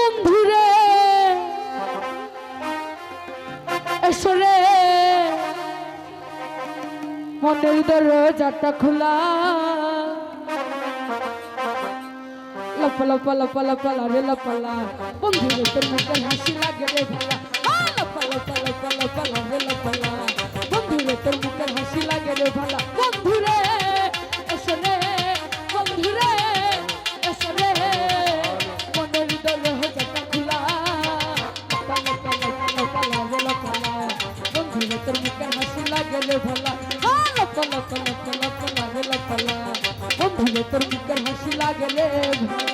বন্ধুরে এসরে মনের দরজাটা খোলা। লপলা পালা পালা পালা রে লপলা বন্ধুরে, তোর মুখের হাসি লাগে রে ভালা। লপলা পালা পালা পালা রে লপলা বন্ধুরে, তোর মুখের হাসি লাগে রে ভালা। বন্ধুরে you live.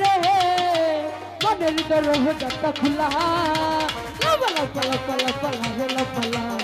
রে। মনের দরজা খোলা। পালা পালা পালা পালা পালা